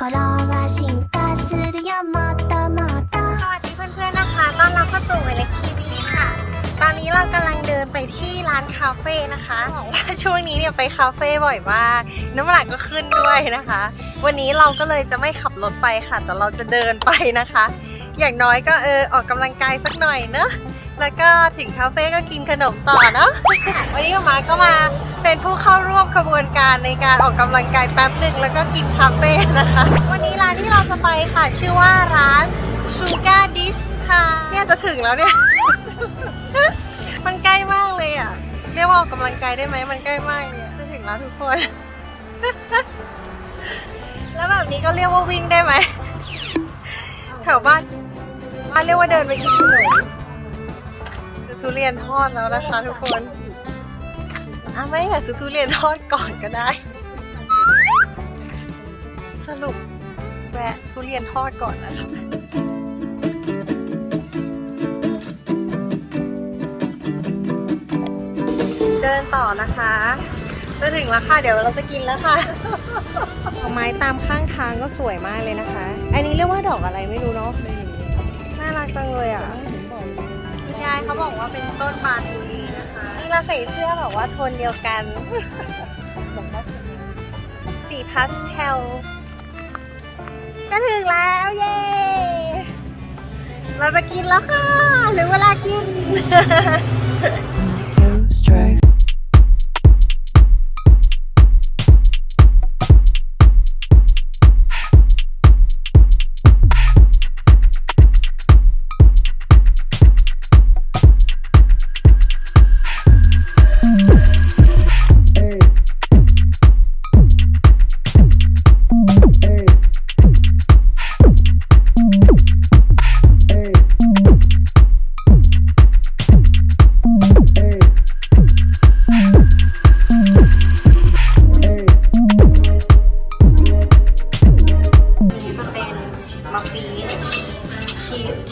心は進化するよもっともっと สวัสดีเพื่อนๆนะคะ ต้อนรับเข้าสู่เวล็กทีวีค่ะ ตอนนี้เรากำลังเดินไปที่ร้านคาเฟ่นะคะบอกว่าช่วงนี้เนี่ยไปคาเฟ่บ่อยมาก น้ำหนักก็ขึ้นด้วยนะคะ วันนี้เราก็เลยจะไม่ขับรถไปค่ะ แต่เราจะเดินไปนะคะ อย่างน้อยก็เออออกกำลังกายสักหน่อยเนอะแล้วก็ถึงคาเฟ่ก็กินขนมต่อเนอะวันนี้มามาก็มาเป็นผู้เข้าร่วมขบวนการในการออกกำลังกายแป๊บหนึ่งแล้วก็กินคาเฟ่นะคะ วันนี้ร้านที่เราจะไปค่ะ ชื่อว่าร้าน Sugar Dish ค่ะเนี่ยจะถึงแล้วเนี่ยมันใกล้มากเลยอะ เรียกว่าออกกำลังกายได้ไหมมันใกล้มากเนี่ยจะถึงแล้วทุกคน แล้วแบบนี้ก็เรียกว่าวิ่งได้ไหมแถวบ้าน บ้านเรียกว่าเดินไปกินขนมซื้อทุเรียนทอดแล้วนะคะทุกคนอะไม่อยากซื้อทุเรียนทอดก่อนก็ได้ สรุปแวะทุเรียนทอดก่อนนะคะเดินต่อนะคะจะถึงแล้วค่ะ เดี๋ยวเราจะกินแล้วค่ะดอกไม้ตามข้างทางก็สวยมากเลยนะคะ อันนี้เรียกว่าดอกอะไรไม่รู้เนาะ รักจังเลยอะคุณยายเขาบอกว่าเป็นต้นบานทุรีนะคะนี่เราใส่เสื้อแบบว่าโทนเดียวกัน สีพาสเทลจะถึงแล้วเย้เราจะกินแล้วค่ะหรือเวลากิน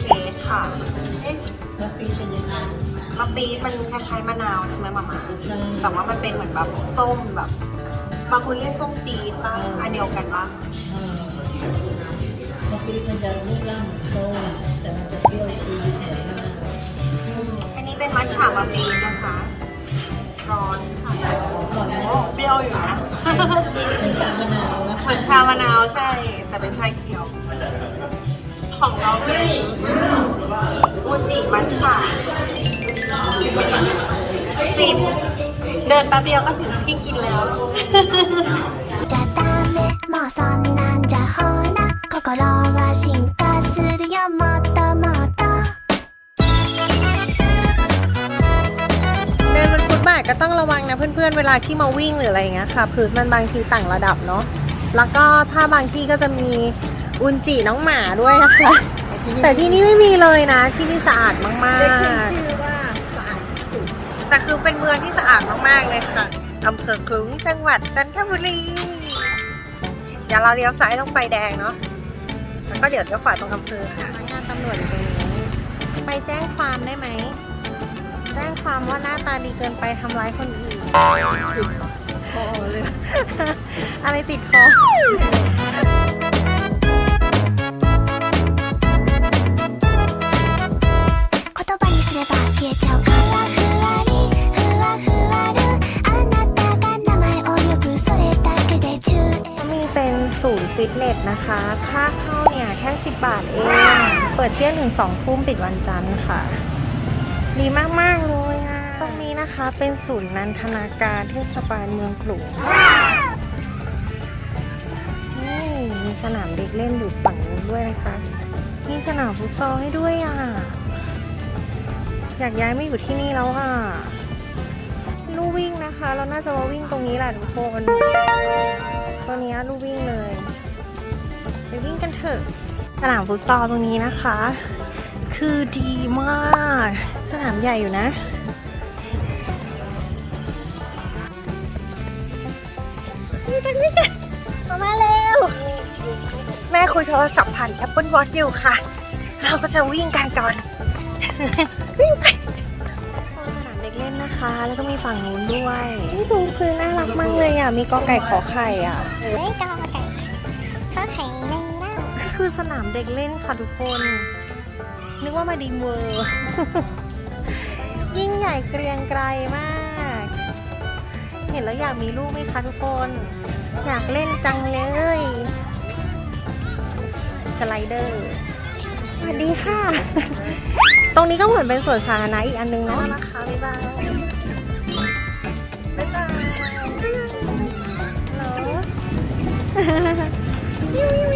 ชีสเค้กค่ะ เอ๊ะมัฟฟินเป็นยังไงมัฟฟินมันคล้ายๆมะนาวใช่ไหมมาม่าแต่ว่ามันเป็นเหมือนแบบส้มแบบบางคนเรียกส้มจี๊ดป่ะอันเดียวกันป่ะบางทีมันจะไม่ร่างโซ่แต่มันจะเปรี้ยวจี๊ดเหมือนมากอันนี้เป็นมัทฉะมัฟฟินนะคะ ร้อนค่ะโอ้เปรี้ยวอยู่นะเป็นชามะนาวนะเหมือนชามะนาวใช่ แต่เป็นชาเขียว ของเราไม่มูจิมัทฉะฟินเดินแป๊บเดียวก็ถึงที่กินแล้วじゃダメもうそんなんじゃほら心は進化するよもっともっとเดินบนฟุตบาทก็ต้องระวังนะเพื่อนๆ เวลาที่มาวิ่งหรืออะไรอย่างเงี้ยค่ะพื้นมันบางทีต่างระดับเนาะแล้วก็ถ้าบางที่ก็จะมี อุนจิน้องหมาด้วยนะคะ แต่ที่นี่ไม่มีเลยนะ ที่นี่สะอาดมากได้ขึ้นๆชื่อว่าสะอาดที่สุดแต่คือเป็นเมืองที่สะอาดมากๆเลยค่ะอำเภอคลุ้งจังหวัดจันทบุรีเดี๋ยวเราเลี้ยวซ้ายตรงไฟแดงเนาะแล้วก็เดี๋ยวเลี้ยวขวาตรงอำเภอค่ะพนักงานตำรวจอยู่ตรงนี้ไปแจ้งความได้ไหม แจ้งความว่าหน้าตาดีเกินไปทำร้ายคนอื่นพอเลย อะไรติดคอ ฟิตเนสนะคะ ค่าเข้าเนี่ยแค่ 10 บาทเอง เปิดเที่ยงถึง2ทุ่มปิดวันจันทร์ค่ะ ดีมาก ๆ เลยอะตรงนี้นะคะเป็นศูนย์นันทนาการเทศบาลเมืองขลุงนี่มีสนามเด็กเล่นอยู่ฝั่งนู้นด้วยนะคะ มีสนามฟุตซอลให้ด้วยอะ อยากย้ายไม่อยู่ที่นี่แล้วอะลู่วิ่งนะคะ เราน่าจะมาวิ่งตรงนี้แหละทุกคน ถอะ สนามฟุตซอลตรงนี้นะคะ คือดีมาก สนามใหญ่อยู่นะวิ่งกันวิ่งกันมาเร็ว แม่คุยโทรศัพท์ผ่าน Apple Watch อยู่ค่ะ เราก็จะวิ่งกันก่อน วิ่งไปสนามเด็กเล่นนะคะ แล้วก็มีฝั่งนู้นด้วย นี่ดูพื้นน่ารักมากเลยอะ มีกอไก่ขอไข่อะ คือสนามเด็กเล่นค่ะทุกคน นึกว่ามาดีมเวอร์ ยิ่งใหญ่เกรียงไกรมาก เห็นแล้วอยากมีลูกไหมคะทุกคน อยากเล่นจังเลย สไลเดอร์ สวัสดีค่ะ ตรงนี้ก็เหมือนเป็นสวนสาธารณะอีกอันนึงเนาะนะคะบ๊ายบายบ๊ายบายฮัลโหล